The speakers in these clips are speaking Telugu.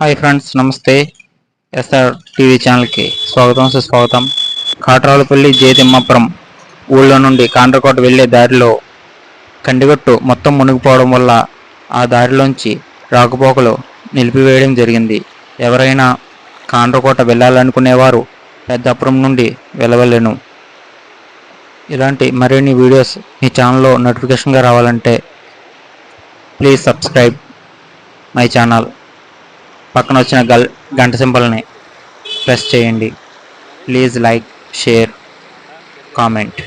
హాయ్ ఫ్రెండ్స్ నమస్తే. ఎస్ఆర్ టీవీ ఛానల్కి స్వాగతం సుస్వాగతం. కాట్రాలపల్లి జేతిమ్మాపురం ఊళ్ళో నుండి కాండ్రకోట వెళ్ళే దారిలో కండిగట్టు మొత్తం మునిగిపోవడం వల్ల ఆ దారిలోంచి రాకపోకలు నిలిపివేయడం జరిగింది. ఎవరైనా కాండ్రకోట వెళ్ళాలనుకునేవారు పెద్దాపురం నుండి వెళ్ళవలేను. ఇలాంటి మరిన్ని వీడియోస్ మీ ఛానల్లో నోటిఫికేషన్గా రావాలంటే ప్లీజ్ సబ్స్క్రైబ్ మై ఛానల్. పక్కన వచ్చిన గల్ గంట సింబల్ని ప్రెస్ చేయండి. ప్లీజ్ లైక్ షేర్ కామెంట్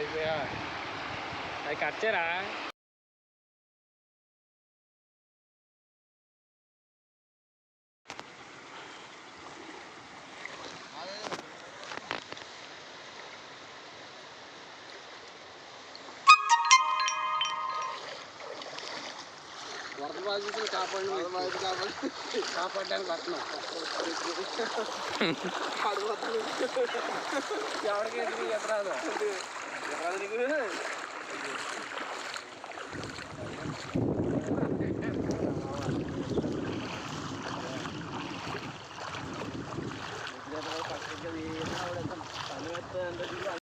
అయిపోయా? అవి కట్టారా వరద బాధితులు కాపాడిన కాపాడడానికి వస్తున్నాం ఎవరికైతే ఎదురాదు ఎదురాదు నీకు పక్కకి